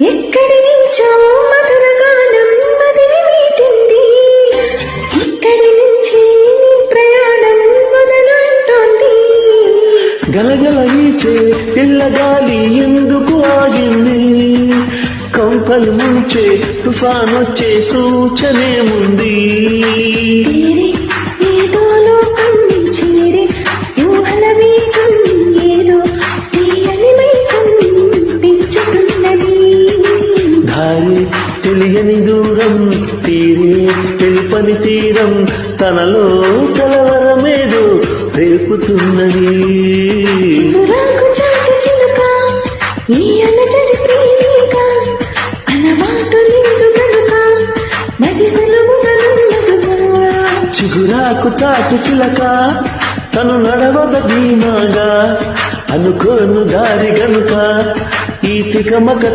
ఎక్కడి నుంచో మధుర గానం మదిని మీటింది ఇక్కడి నుంచి నీ ప్రయాణం మొదలు అంటోంది గలగల ఈచే పిల్లగాలి ఎందుకు ఆగింది? కంపలు ముంచే తుఫానొచ్చే సూచనేముంది? తీరే తెలియని దూరం తీరే తెలుపని తీరం తనలో కలవరమేదో రేపుతున్నది. చిగురాకు చాటు చిలుక తను నడవద ధీమాగా అనుకోను దారి గనుక ఈ తికమక